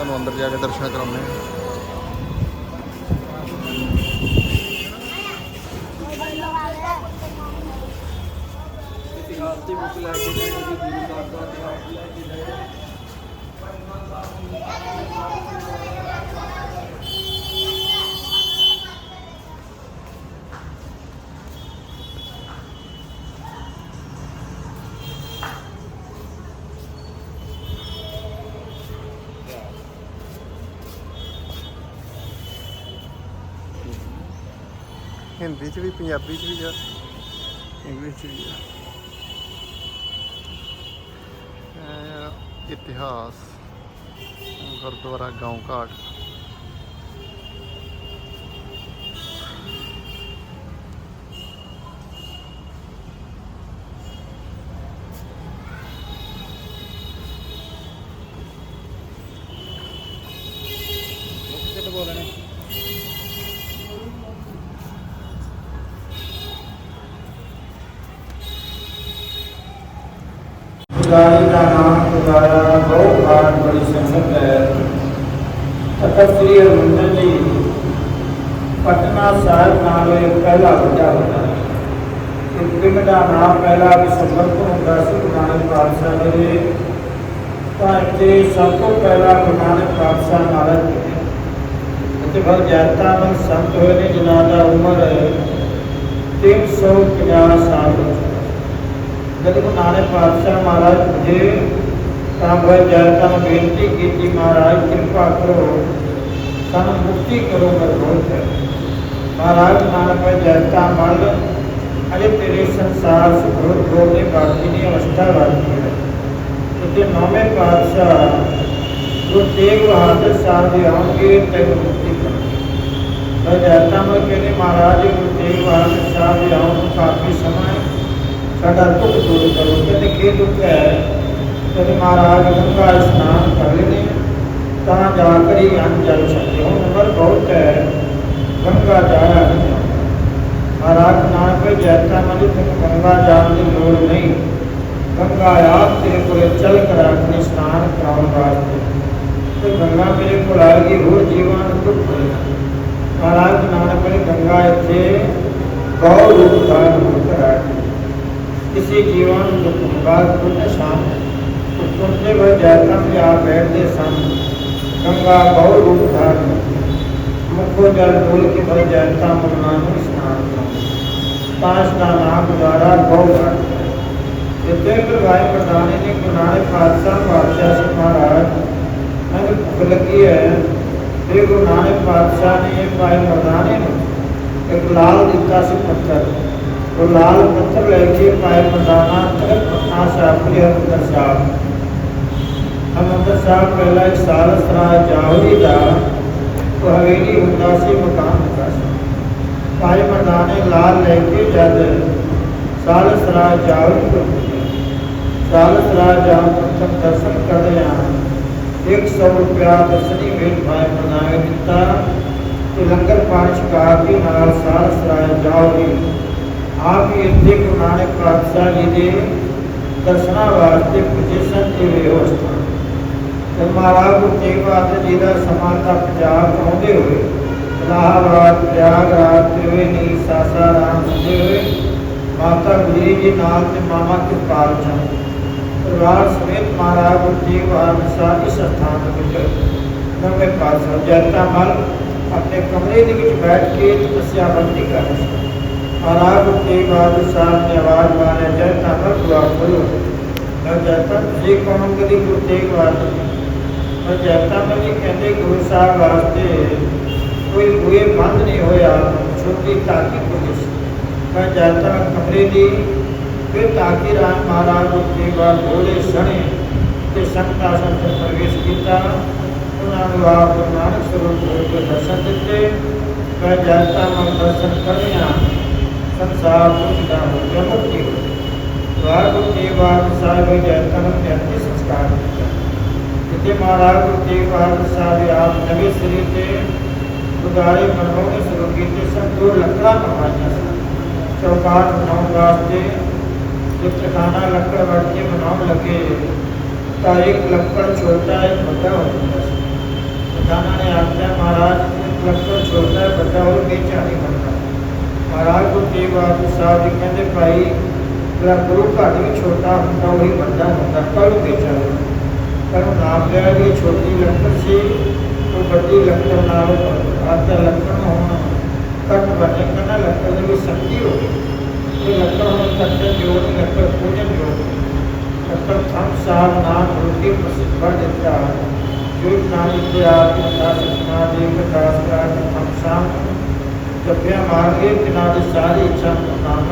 ਤੁਹਾਨੂੰ ਅੰਦਰ ਜਾ ਕੇ ਦਰਸ਼ਨ ਕਰਾਉਂਦੇ ਹਾਂ। ਹਿੰਦੀ ਚ ਵੀ, ਪੰਜਾਬੀ ਚ ਵੀ ਆ ਇੰਗਲਿਸ਼ ਚ ਵੀ ਆ ਇਤਿਹਾਸ, ਗੁਰਦੁਆਰਾ ਗਾਉਂ ਘਾਟ। ਖੁਦਾਈ ਦਾ ਨਾਮ ਖੁਦਾਇਆ ਬਹੁਤ ਬਾਤ ਬੜੀ ਸੰਗਤ ਹੈ। ਤਖਤ ਸ੍ਰੀ ਹਰਿਮੰਦਰ ਜੀ, ਪਟਨਾ ਸਾਹਿਬ ਨਾਲ ਇਹ ਵੱਡਾ ਹੁੰਦਾ ਹੈ। ਪਿੰਡ ਦਾ ਨਾਮ ਪਹਿਲਾ ਦਸੰਬਰ ਤੋਂ ਹੁੰਦਾ ਸੀ, ਗੁਰੂ ਨਾਨਕ ਪਾਤਸ਼ਾਹ ਦੇ। ਤਾਂ ਇੱਥੇ ਸਭ ਤੋਂ ਪਹਿਲਾ ਗੁਰੂ ਨਾਨਕ ਪਾਤਸ਼ਾਹ ਮਹਾਰਾਜ ਜੀ ਨੇ। ਇੱਥੇ ਸੰਤ ਹੋਏ ਨੇ, ਜਿਨ੍ਹਾਂ ਦਾ ਉਮਰ 350 ਸਾਲ ਹੈ ਜਦ ਗੁਰੂ ਨਾਨਕ ਪਾਤਸ਼ਾਹ ਮਹਾਰਾਜ ਜੀ ਤਾਂ ਵਹ ਜਨਤਾ ਨੂੰ ਬੇਨਤੀ ਕੀਤੀ ਮਹਾਰਾਜ ਕਿਰਪਾ ਕਰੋ ਸਾਨੂੰ ਮੁਕਤੀ ਕਰੋ ਮਰਦੋਤ ਹੈ ਮਹਾਰਾਜ ਨਾਨਕ ਵਹ ਜਨਤਾ ਮਲ ਅਜੇ ਤੇਰੇ ਸੰਸਾਰ ਸੁਖਰ ਰੋਣੇ ਬਾਕੀ ਦੀ ਅਵਸਥਾ ਬਾਕੀ ਹੈ ਤੇ ਨੌਵੇਂ ਪਾਤਸ਼ਾਹ ਗੁਰੂ ਤੇਗ ਬਹਾਦਰ ਸਾਹਿਬ ਜੀ ਆਉਣਗੇ ਤੈਨੂੰ ਮੁਕਤੀ ਕਰਨਗੇ ਵਹ ਜਨਤਾ ਮਲ ਕਹਿੰਦੇ ਮਹਾਰਾਜ ਗੁਰੂ ਤੇਗ ਬਹਾਦਰ ਸਾਹਿਬ ਜੀ ਆਉਣ ਨੂੰ ਕਾਫੀ ਸਮਾਂ ਹੈ ਸਾਡਾ ਦੁੱਖ ਦੂਰ ਕਰੋ ਕਹਿੰਦੇ ਕੀ ਦੁੱਖ ਹੈ ਕਹਿੰਦੇ ਮਹਾਰਾਜ ਗੰਗਾ ਇਸ਼ਨਾਨ ਕਰ ਲੈਣੇ ਤਾਂ ਜਾ ਕਰੀ ਅੰਨ ਜਲ ਸਕਦੇ ਹੁਣ ਉਮਰ ਬਹੁਤ ਹੈ ਗੰਗਾ ਜਾਇਆ ਨਹੀਂ ਜਾਂਦਾ। ਮਹਾਰਾਜ ਨਾਨਕ ਕੋਈ ਜੈਤਾ ਮਨ ਤੈਨੂੰ ਗੰਗਾ ਜਾਣ ਦੀ ਲੋੜ ਨਹੀਂ ਗੰਗਾ ਆਪ ਤੇਰੇ ਕੋਲੇ ਚੱਲ ਕਰ ਆਪਣੇ ਇਸ਼ਨਾਨ ਕਰਾਉਣ ਵਾਸਤੇ ਤੇ ਗੰਗਾ ਮੇਰੇ ਕੋਲ ਆ ਗਈ ਹੋਰ ਜੀਵਾਂ ਨੂੰ ਦੁੱਖ ਹੋਏਗਾ ਮਹਾਰਾਜ ਨਾਨਕ ਨੇ ਗੰਗਾ ਇੱਥੇ ਗੌਰ ਰੂਪ ਧਾਰਨ ਕਰਾ ਕਿਸੇ ਜੀਵਨ ਨੂੰ ਦੁੱਖ ਮੁਕਾਲ ਪੁੱਤ ਸ਼ਾਮ ਉਤਪੰਨੇ ਵਹ ਜੈਤਾ ਵੀ ਆ ਬੈਠਦੇ ਸਨ ਗੰਗਾ ਬਹੁ ਰੂਪ ਧਾਰਨ ਮੁਖੋ ਜਲ ਡੋਲ ਕੇ ਵਹ ਜੈਤਾ ਮਨਾ ਨੂੰ ਇਸ਼ਨਾਨ ਪਾਸ ਦਾ ਨਾਮ ਦੁਆਰਾ ਬਹੁ ਘਟ ਜਿੱਤੇ ਗੁਰਵਾਏ ਪ੍ਰਦਾਨੇ ਨੇ ਗੁਰੂ ਨਾਨਕ ਪਾਤਸ਼ਾਹ ਪਾਤਸ਼ਾਹ ਸਿੰਘ ਮਹਾਰਾਜ ਮੈਨੂੰ ਭੁੱਖ ਲੱਗੀ ਹੈ ਤੇ ਗੁਰੂ ਨਾਨਕ ਪਾਤਸ਼ਾਹ ਨੇ ਇਹ ਪਾਏ ਮਰਦਾਨੇ ਨੂੰ ਇੱਕ ਲਾਲ ਦਿੱਤਾ ਸੀ ਪੱਥਰ ਉਹ ਲਾਲ ਪੱਥਰ ਲੈ ਕੇ ਪਾਏ ਮਰਦਾਨਾ ਤਰਕ ਪਟਨਾ ਸਾਹਿਬ ਦੇ ਹਰਿਮੰਦਰ ਸਾਹਿਬ ਹਰਿਮੰਦਰ ਸਾਹਿਬ ਪਹਿਲਾ ਇੱਕ ਸਾਲ ਸਰਾਏ ਜਾਵੜੀ ਦਾ ਉਹ ਹਵੇਲੀ ਹੁੰਦਾ ਸੀ ਮਕਾਨ ਹੁੰਦਾ ਸੀ ਪਾਏ ਮਰਦਾਨੇ ਲਾਲ ਲੈ ਕੇ ਜਦ ਸਾਲ ਸਰਾਏ ਜਾਵੜੀ ਤੋਂ ਸਾਲ ਸਰਾਏ ਜਾਵ ਆਪ ਹੀ ਇੱਥੇ ਗੁਰੂ ਨਾਨਕ ਪਾਤਸ਼ਾਹ ਜੀ ਦੇ ਦਰਸ਼ਨਾਂ ਵਾਸਤੇ ਪੁੱਜੇ ਸਨ ਤੇ ਵਿਵਸਥਾ ਤੇ ਮਹਾਰਾਜ ਗੁਰੂ ਤੇਗ ਬਹਾਦਰ ਜੀ ਦਾ ਸਮਾਂ ਦਾ ਪੰਜਾਬ ਆਉਂਦੇ ਹੋਏ, ਇਲਾਹਾਬਾਦ, ਪ੍ਰਯਾਗਰਾਜ ਤ੍ਰਿਵੇਣੀ ਸਾਸਾਰਾਮ ਹੁੰਦੇ ਹੋਏ, ਮਾਤਾ ਗੁਜਰੀ ਜੀ ਨਾਲ ਤੇ ਮਾਮਾ ਕਿਰਪਾਲ ਚੰਦ। ਪਰਿਵਾਰ ਸਮੇਤ ਮਹਾਰਾਜ ਗੁਰੂ ਤੇਗ ਬਹਾਦਰ ਸਾਹਿਬ ਇਸ ਸਥਾਨ ਵਿੱਚ ਨਵੇਂ ਪਾਤਸ਼ਾਹ ਜੈਤਾ ਮਲ ਆਪਣੇ ਕਮਰੇ ਦੇ ਵਿੱਚ ਬੈਠ ਕੇ ਤਪੱਸਿਆ ਬੰਦੀ ਕਰ ਰਹੇ ਸਨ। ਮਹਾਰਾਜ ਗੁਰੂ ਤੇਗ ਬਹਾਦਰ ਸਾਹਿਬ ਨੇ ਆਵਾਜ਼ ਮਾਰਿਆ ਜੈਤਾ ਮਲ ਦੁਆ ਖੋਲੋ ਮੈਂ ਜੈਤਾ ਤੁਸੀਂ ਕੌਣ ਕਦੀ ਗੁਰੂ ਤੇਗ ਬਹਾਦਰ ਜੀ ਮੈਂ ਜੈਤਾ ਮਲ ਜੀ ਕਹਿੰਦੇ ਕੋਈ ਬੂਏ ਬੰਦ ਨਹੀਂ ਹੋਇਆ ਛੋਟੀ ਤਾਕੀ ਪੁਲਿਸ ਮੈਂ ਜੈਤਾ ਕਮਰੇ ਦੀ ਫਿਰ ਤਾਕੀ ਰਾਮ ਮਹਾਰਾਜ ਗੁਰੂ ਤੇਗ ਬੋਲੇ ਸਣੇ ਤੇ ਸੰਤਾ ਸੰਤ ਪ੍ਰਵੇਸ਼ ਕੀਤਾ ਉਹਨਾਂ ਨੂੰ ਆਪ ਨਾਨਕ ਸਰੂਪ ਦੇ ਦਰਸ਼ਨ ਦਿੱਤੇ ਮੈਂ ਜਨਤਾ ਨੂੰ ਦਰਸ਼ਨ ਕਰਿਆ ਸੰਸਾਰ ਤੋਂ ਦਾ ਹੋ ਗਿਆ ਮੁਕਤੀ ਹੋ ਵਾਹਿਗੁਰੂ ਜੀ ਬਾਦ ਸਾਹਿਬ ਜਨਤਾ ਨੂੰ ਧਰਤੀ ਸੰਸਕਾਰ ਕੀਤਾ ਜਿੱਥੇ ਮਹਾਰਾਜ ਗੁਰੂ ਤੇਗ ਬਹਾਦਰ ਸਾਹਿਬ ਆਪ ਨਵੇਂ ਸਰੀਰ ਤੇ ਗੁਰਦਾਰੇ ਬਣਾਉਣੇ ਸ਼ੁਰੂ ਕੀਤੇ ਸਨ ਦੋ ਲੱਕੜਾਂ ਬਣਵਾਈਆਂ ਸਨ ਚੌਕਾਟ ਬਣਾਉਣ ਵਾਸਤੇ ਚਿੱਤਰਖਾਨਾ ਲੱਕੜ ਵੜ ਕੇ ਬਣਾਉਣ ਲੱਗੇ ਤਾਂ ਇੱਕ ਲੱਕੜ ਛੋਟਾ ਇੱਕ ਵੱਡਾ ਹੋ ਮਹਾਰਾਜ ਲੱਕੜ ਛੋਟਾ ਹੈ ਵੱਡਾ ਹੋਰ ਵੇਚਾ ਨਹੀਂ ਬਣਦਾ ਮਹਾਰਾਜ ਗੁਰੂ ਤੇਗ ਬਹਾਦਰ ਸਾਹਿਬ ਜੀ ਕਹਿੰਦੇ ਭਾਈ ਜਿਹੜਾ ਗੁਰੂ ਘਰ ਵੀ ਛੋਟਾ ਹੁੰਦਾ, ਉਹੀ ਵੱਡਾ ਹੁੰਦਾ, ਪਰ ਉਹ ਵੇਚਾ ਪਰ ਉਹ ਨਾਮ ਲਿਆ ਵੀ ਇਹ ਛੋਟੀ ਲੱਕੜ ਸੀ, ਉਹ ਵੱਡੀ ਲੱਕੜ ਨਾਲ ਆਤਾ ਲੱਕੜ ਹੋਣਾ ਕੱਟ ਬਣੇ ਕਹਿੰਦਾ ਲੱਕੜ ਦੇ ਵਿੱਚ ਸ਼ਕਤੀ ਹੋਵੇ ਇਹ ਲੱਕੜ ਹੁਣ ਤੱਕ ਜੋੜ ਲੱਕੜ ਪੂਜਨ ਜੋੜ ਲੱਕੜ ਥੰਮ ਸਾਹਿਬ ਨਾਮ ਰੋਟੀ ਪ੍ਰਸਿੱਧ ਕਰ ਦਿੱਤਾ ਜੋ ਨਾਮ ਇਤਿਹਾਸ ਦਾ ਸਤਨਾ ਦੇ ਵਿਕਾਸ ਕਰਾ ਕੇ ਥੰਮ ਸਾਹਿਬ ਜਪਿਆ ਮਾਰਗੇ ਬਿਨਾਂ ਦੇ ਸਾਰੀ ਇੱਛਾ ਨਾਮ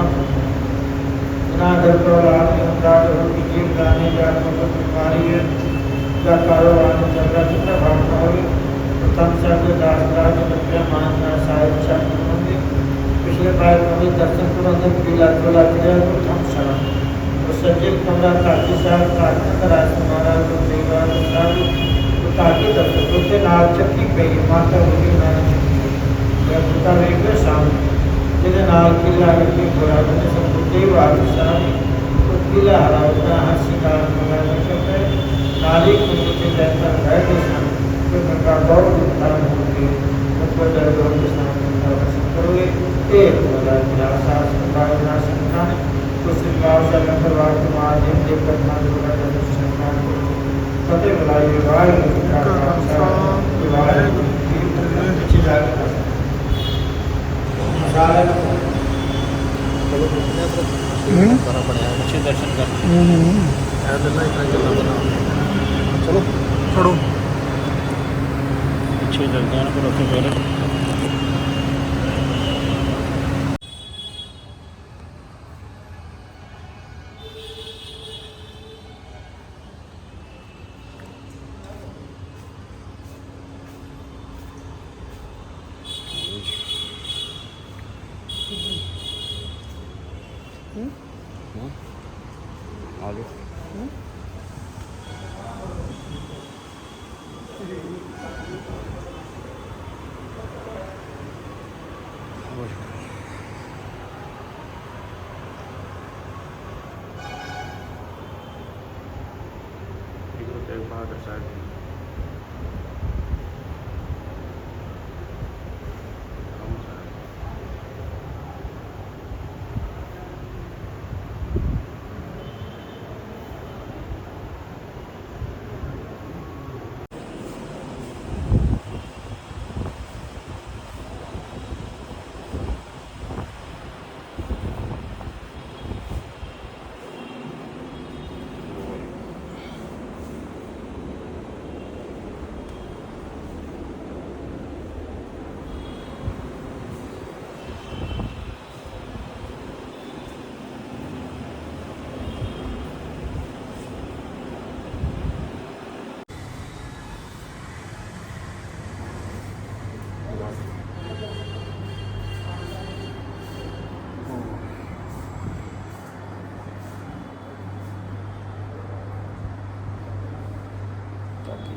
ਨਾ ਦਰ ਤੋਂ ਰਾਤ ਨੂੰ ਦਾ ਰੋ ਕੀ ਜੀਵ ਗਾਣੇ ਜਾਂ ਕੋਈ ਬਿਮਾਰੀ ਹੈ, ਜਾਂ ਕਾਰੋਬਾਰ ਨੂੰ ਚੰਗਾ ਚੰਗਾ ਭਾਵਨਾ ਹੋਵੇ ਪ੍ਰਥਮ ਸਾਹਿਬ ਦੇ ਦਾਸ ਦਾ ਜਪਿਆ ਮਾਨ ਦਾ ਸਾਰੀ ਇੱਛਾ ਹੋਵੇ ਪਿਛਲੇ ਬਾਰ ਨੂੰ ਦਰਸ਼ਨ ਕਰਨ ਦੇ ਪੀਲਾ ਕੋਲਾ ਕਿਹਾ ਪ੍ਰਥਮ ਸਾਹਿਬ। ਉਹ ਸੱਜੇ ਕਮਰਾ ਕਾਜੀ ਸਾਹਿਬ ਕਾਜੀ ਦਾ ਰਾਜ ਮਹਾਰਾਜ ਨੂੰ ਦੇਵਾ ਸਾਹਿਬ। ਕਾਜੀ ਦਰਸ਼ਨ ਦੇ ਨਾਲ ਚੱਕੀ ਪਈ ਮਾਤਾ ਹੋਈ ਨਾ ਜਾਂ ਪੁੱਤਾ ਵੇਖ ਕੇ ਸਾਹਮਣੇ ਜਿਹਦੇ ਨਾਲ ਕਿਲਾ ਵਿੱਚ ਗੋਰਾ ਦੇ ਸੰਬੁੱਧੀ ਵਾਲੀ ਸਾਹਿਬ ਉਹ ਕਿਲਾ ਹਰਾਉਦਾ ਹਸੀ ਦਾ ਮਗਾ ਨਿਕਲਦਾ ਨਾਲੀ ਕੁੰਜ ਤੇ ਬੈਠਾ ਹੈ ਕਿ ਸਨ ਕਿ ਮਗਾ ਬਹੁਤ ਧਰਮ ਹੋ ਕੇ ਉਹ ਦਰ ਦੋ ਕੇ ਸਾਹਮਣੇ ਦਾ ਕਰੋਗੇ ਇਹ ਮਗਾ ਜਿਹੜਾ ਸਾਸ ਸੰਭਾਲ ਨਾ ਸਕਣਾ ਕੁਛ ਗਾਉ ਦਾ ਪਰਿਵਾਰ ਦੇ ਮਾਧਿਅਮ ਦੇ ਕਰਨਾ ਜੋੜਾ ਦਾ ਸੰਮਾਨ ਫਤਿਹ ਬੁਲਾਈ ਵਾਹਿਗੁਰੂ ਜੀ ਕਾ ਖਾਲਸਾ ਵਾਹਿਗੁਰੂ ਜੀ ਕੀ ਫਤਿਹ ਪਿੱਛੇ ਜਾ ਕੇ ਮਸਾਲਾ ਹੂੰ ਸਾਰਾ ਬਣਿਆ ਅੱਛੇ ਦਰਸ਼ਨ ਕਰ ਹੂੰ। ਹੂੰ ਇਹ ਦਿਨ ਇਤਨਾ ਚੱਲਦਾ ਬਣਾ ਚਲੋ ਛੋੜੋ ਪਿੱਛੇ ਚੱਲਦੇ ਹਨ ਪਰ ਉੱਥੇ ਫਿਰ। baboy. Siguro tayo umaga sa.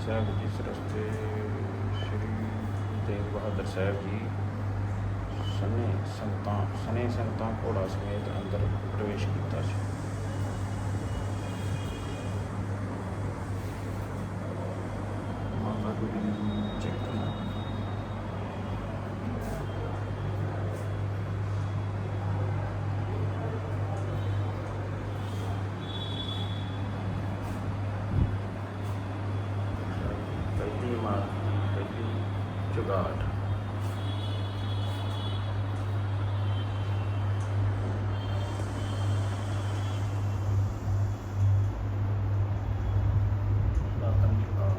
ਸਾਹਿਬ ਜਿਸ ਰਸਤੇ ਸ਼੍ਰੀ ਤੇਗ ਬਹਾਦਰ ਸਾਹਿਬ ਜੀ, ਸਨੇ ਸੰਤਾਂ ਸਨੇ ਸੰਤਾਂ ਘੋੜਾ ਸਮੇਤ ਅੰਦਰ ਪ੍ਰਵੇਸ਼ ਕੀਤਾ ਸੀ। ਮਾਤਾ ਗੁਰੂ ਜੀ ਚੈੱਕ ਕਰਨਾ ਪਹਿਲੀ ਮਾਰ ਪਹਿਲੀ ਜੁਗਾੜ ਦਾਤਨ ਜੁਗਾੜ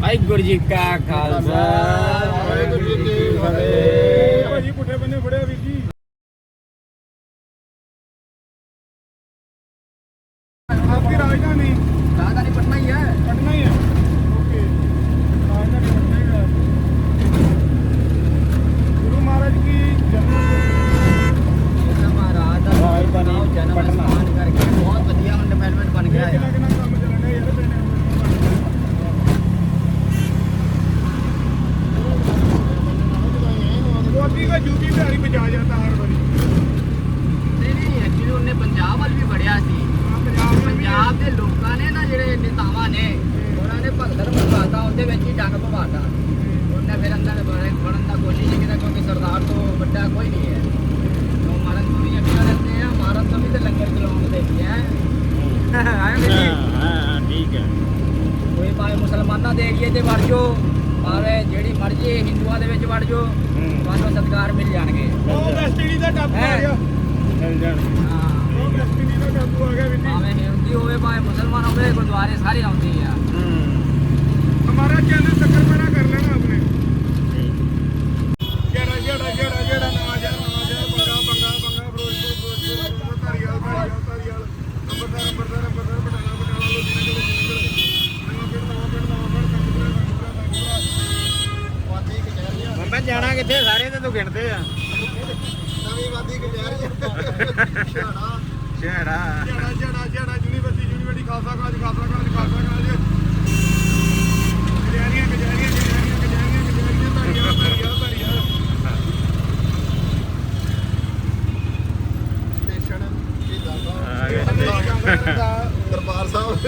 ਵਾਹਿਗੁਰੂ ਜੀ ਕਾ ਖਾਲਸਾ। ਵਾਹਿਗੁਰੂ ਜੀ ਕੀ ਫਤਿਹ। ਭਾਜੀ ਪੁੱਠੇ ਬੰਨੇ ਫੜਿਆ ਵੀਰ ਜੀ। ਆਪਕੀ ਰਾਜਧਾਨੀ। ਰਾਜਧਾਨੀ ਪਟਨਾ ਹੀ ਹੈ। ਪਟਨਾ ਹੀ ਹੈ। ਓਕੇ। ਰਾਜਧਾਨੀ ਪਟਨਾ ਹੀ ਹੈ। ਗੁਰੂ ਮਹਾਰਾਜ ਕੀ ਜਨਮ ਮਹਾਰਾਜ ਦਾ ਜਨਮ। ਸਥਾਨ ਕਰਕੇ ਬਹੁਤ ਵਧੀਆ ਹੁਣ ਡਿਵੈਲਪਮੈਂਟ ਬਣ ਗਿਆ ਕਿੰਨਾ ਹੈ। यूपी का यूपी में हरी बजा जाता हर ਨਹੀਂ ਨਹੀਂ ਐਕਚੁਅਲੀ ਉਹਨੇ ਪੰਜਾਬ ਵੱਲ ਵੀ ਵੜਿਆ ਸੀ। ਪੰਜਾਬ ਦੇ ਲੋਕਾਂ ਨੇ ਨਾ ਜਿਹੜੇ ਨੇਤਾਵਾਂ ਨੇ ਉਹਨਾਂ ਨੇ ਭਗਦਰ ਮਰਵਾਤਾ ਉਹਦੇ ਵਿੱਚ ਹੀ ਡੰਗ ਪਵਾਤਾ ਉਹਨੇ ਫਿਰ ਅੰਦਰ ਵੜਨ ਵੜਨ ਦਾ ਕੋਸ਼ਿਸ਼ ਹੀ ਕੀਤਾ ਕਿਉਂਕਿ ਸਰਦਾਰ ਤੋਂ ਵੱਡਾ ਕੋਈ ਨਹੀਂ ਹੈ। ਉਹ ਮਾਰਨ ਤੋਂ ਵੀ ਅੱਗੇ ਰਹਿੰਦੇ ਆ ਮਾਰਨ ਤੋਂ ਵੀ ਤੇ ਲੰਗਰ ਚਲਾਉਣ ਦੇ ਵੀ। ਹੈ ਆਏ ਵੀ ਨਹੀਂ ਕੋਈ ਭਾਵੇਂ ਮੁਸਲਮਾਨਾਂ ਦੇ ਏਰੀਏ 'ਚ ਵੜ ਜਾਓ ਭਾਵੇਂ ਜਿਹੜੀ ਮਰਜ਼ੀ ਹਿੰਦੂਆਂ ਦੇ ਵਿੱਚ ਵੜ ਜਾਓ ਤੁਹਾਨੂੰ ਸਤਿਕਾਰ ਮਿਲ ਜਾਣਗੇ। ਉਹ ਡੈਸਟੀਨੀ ਦਾ ਟਾਪੂ ਆ ਗਿਆ। ਮਿਲ ਜਾਣਗੇ ਹਾਂ। ਉਹ ਡੈਸਟੀਨੀ ਦਾ ਟਾਪੂ ਆ ਗਿਆ ਵੀ ਭਾਵੇਂ ਹਿੰਦੂ ਹੋਵੇ ਭਾਵੇਂ ਮੁਸਲਮਾਨ ਹੋਵੇ ਗੁਰਦੁਆਰੇ ਸਾਰੇ ਆਉਂਦੇ ਆ। ਹਮਾਰਾ ਚੈਨਲ ਸੱਕਰ ਮੇਰਾ ਕਿੱਥੇ ਸਾਰੇ ਤੇ ਤੂੰ ਗਿਣਦੇ ਆ। ਨਵੀਂ ਵਾਦੀ ਕਲਿਆਰੀ ਛੜਾ ਛੜਾ ਛੜਾ ਛੜਾ university university Khalsa college Khalsa college Khalsa college Darbar Sahib.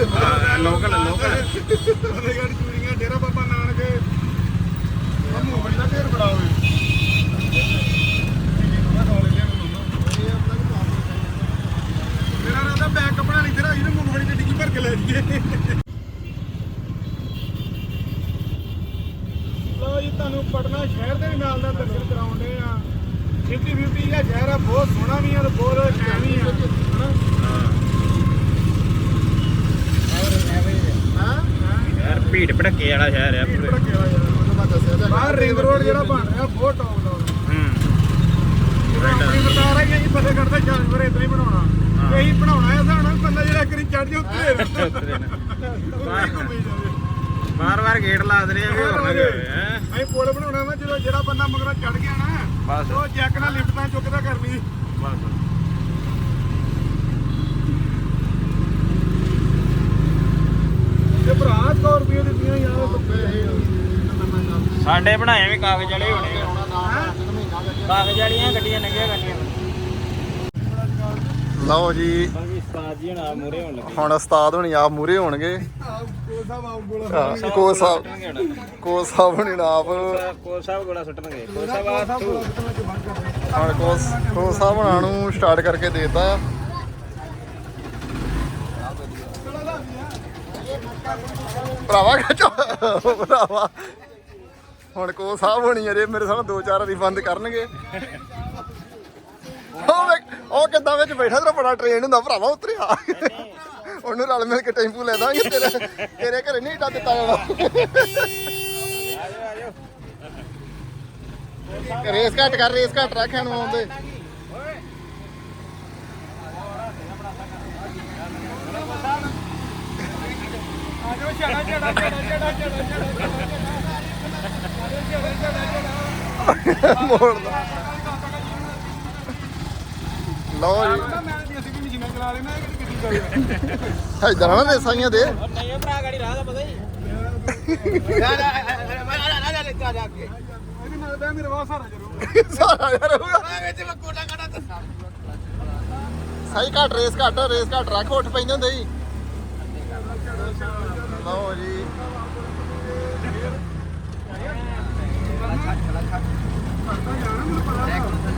Local local ਭੜੱਕੇ ਵਾਲਾ ਸ਼ਹਿਰ ਆ ਪੂਰੇ। ਬਾਹਰ ਰਿੰਗ ਰੋਡ ਜਿਹੜਾ ਬਣ ਰਿਹਾ ਬਹੁਤ ਟੌਪ ਦਾ ਹੂੰ। ਆਪਣੀ ਸਰਕਾਰ ਹੈ ਜੀ ਫਤਿਹ ਕਰਦਾ ਜਾਨਵਰ ਇਦਾਂ ਹੀ ਬਣਾਉਣਾ। ਹਾਂ। ਤੇ ਅਸੀਂ ਬਣਾਉਣਾ ਹੈ ਸਾਡਾ ਬੰਦਾ ਜਿਹੜਾ ਕਰੀ ਚੜ ਜਾ ਉੱਤੇ ਬਾਰ ਬਾਰ ਗੇਟ ਲਾ ਦੇ ਰਹੇ ਆ ਵੀ ਹੋਰ ਨਾ ਜਾਵੇ ਹੈਂ। ਅਸੀਂ ਪੁਲ ਬਣਾਉਣਾ ਵਾ ਜਦੋਂ ਜਿਹੜਾ ਬੰਦਾ ਮਗਰੋਂ ਚੜ ਗਿਆ ਨਾ ਬਸ। ਉਹ ਜੈਕ ਨਾਲ ਲਿਫਟਾਂ ਚੁੱਕਦਾ ਕਰਨੀ ਬਸ। ਭਰਾ 100 ਰੁਪਏ ਦਿੱਤੀਆਂ ਯਾਰ ਸਾਡੇ ਬਣਾਏ ਵੀ ਕਾਗਜ਼ ਵਾਲੇ ਹੋਣੇ। ਕਾਗਜ਼ ਵਾਲੀਆਂ ਗੱਡੀਆਂ ਨੰਗੀਆਂ ਗੱਡੀਆਂ ਲਓ ਜੀ ਬਾਕੀ ਉਸਤਾਦ ਜੀ ਨਾਲ ਮੂਰੇ ਹੋਣ ਲੱਗੇ। ਹੁਣ ਉਸਤਾਦ ਹੋਣੀ ਆਪ ਮੂਰੇ ਹੋਣਗੇ। ਕੋਚ ਸਾਹਿਬ ਕੋਚ ਸਾਹਿਬ ਹੋਣੀ। ਨਾ ਆਪ ਕੋਚ ਸਾਹਿਬ ਗੋਲਾ ਸੁੱਟਣਗੇ। ਕੋਚ ਸਾਹਿਬ ਹੁਣ ਕੋਚ ਸਾਹਿਬ ਹੋਣਾ ਨੂੰ ਸਟਾਰਟ ਕਰਕੇ ਦੇਤਾ। ਭਰਾਵਾ ਖਿੱਚੋ। ਭਰਾਵਾ। ਹੁਣ ਕੋਚ ਸਾਹਿਬ ਹੋਣੀ ਅਰੇ ਮੇਰੇ ਸਾਹਮਣੇ ਦੋ ਚਾਰ ਵਾਰੀ ਬੰਦ ਕਰਨਗੇ। ਉਹ ਵੇਖ, ਉਹ ਕਿੱਦਾਂ ਵਿੱਚ ਬੈਠਾ ਤੇਰਾ ਬੜਾ ਟ੍ਰੇਨ ਹੁੰਦਾ ਭਰਾਵਾ ਉਤਰਿਆ। ਉਹਨੂੰ ਰਲ ਮਿਲ ਕੇ ਟੈਂਪੂ ਲੈ ਦਾਂਗੇ ਤੇਰੇ ਤੇਰੇ ਘਰੇ ਨਹੀਂ ਏਡਾ ਦਿੱਤਾ ਜਾਣਾ। ਰੇਸ ਘੱਟ ਕਰ ਰੇਸ ਘੱਟ ਰੱਖਣ ਇਹਨੂੰ ਆਉਂਦੇ। ਛੜਾ ਮੋੜਦਾ। ਲਓ ਜੀ। ਮੈਂ ਦੀ ਅਸੀਂ ਵੀ ਮਸ਼ੀਨਾਂ ਚਲਾ ਲੈਣਾ ਕਿ ਕਿੱਡੀ ਕਰੀ ਇਦਾਂ ਨਾ ਰੇਸਾਈਆਂ ਦੇ। ਨਹੀਂ ਭਰਾ ਗਾੜੀ ਰਾਹ ਦਾ ਪਤਾ ਹੀ। ਇਹਦੇ ਨਾਲ ਬੈ ਮੇਰੇ ਵਾਹ ਸਾਰਾ ਜਰੂਰ। ਸਾਰਾ ਜਰੂਰ ਵਿੱਚ ਮੈਂ ਕੋਟਾ ਕਾਟਾ ਦੱਸਾਂ ਸਹੀ ਘੱਟ ਰੇਸ ਘੱਟ ਰੇਸ ਘੱਟ ਰੱਖ ਉੱਠ ਪੈਂਦੇ ਹੁੰਦੇ ਜੀ ਲਓ ਜੀ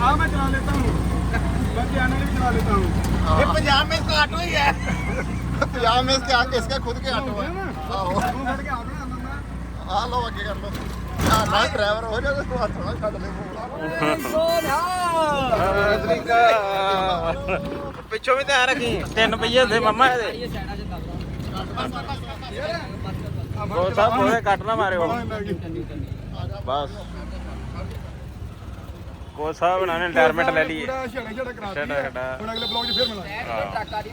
ਆ ਮੈਂ ਚਲਾ ਲੈਤਾ ਹੂੰ बच्चे आने भी चला लेता हूँ ये पंजाब में इसका ऑटो ही है पंजाब में इसका इसका खुद के ऑटो है ਆ ਲਓ ਅੱਗੇ ਕਰ ਲਓ ਆ ਨਾ ਡਰਾਈਵਰ ਹੋ ਜਾ ਤੂੰ ਹੱਥ ਨਾ ਛੱਡ ਦੇ ਤਰੀਕਾ ਪਿੱਛੋਂ ਵੀ ਧਿਆਨ ਰੱਖੀ ਤਿੰਨ ਪਈਏ ਹੁੰਦੇ ਮੰਮਾ ਇਹਦੇ ਕੋਚ ਸਾਹਿਬ ਕੱਟ ਨਾ ਮਾਰਿਓ। ਬਸ। ਕੋਚ ਸਾਹਿਬ ਨਾਲ ਰਿਟਾਇਰਮੈਂਟ ਲੈ ਲਈ ਛੜਾ ਛੜਾ ਕਰਾ ਛੜਾ ਛੜਾ। ਹੁਣ ਅਗਲੇ ਬਲੌਗ 'ਚ ਫਿਰ ਮਿਲਾਂਗੇ। ਟਰੱਕ ਆ ਰਹੀ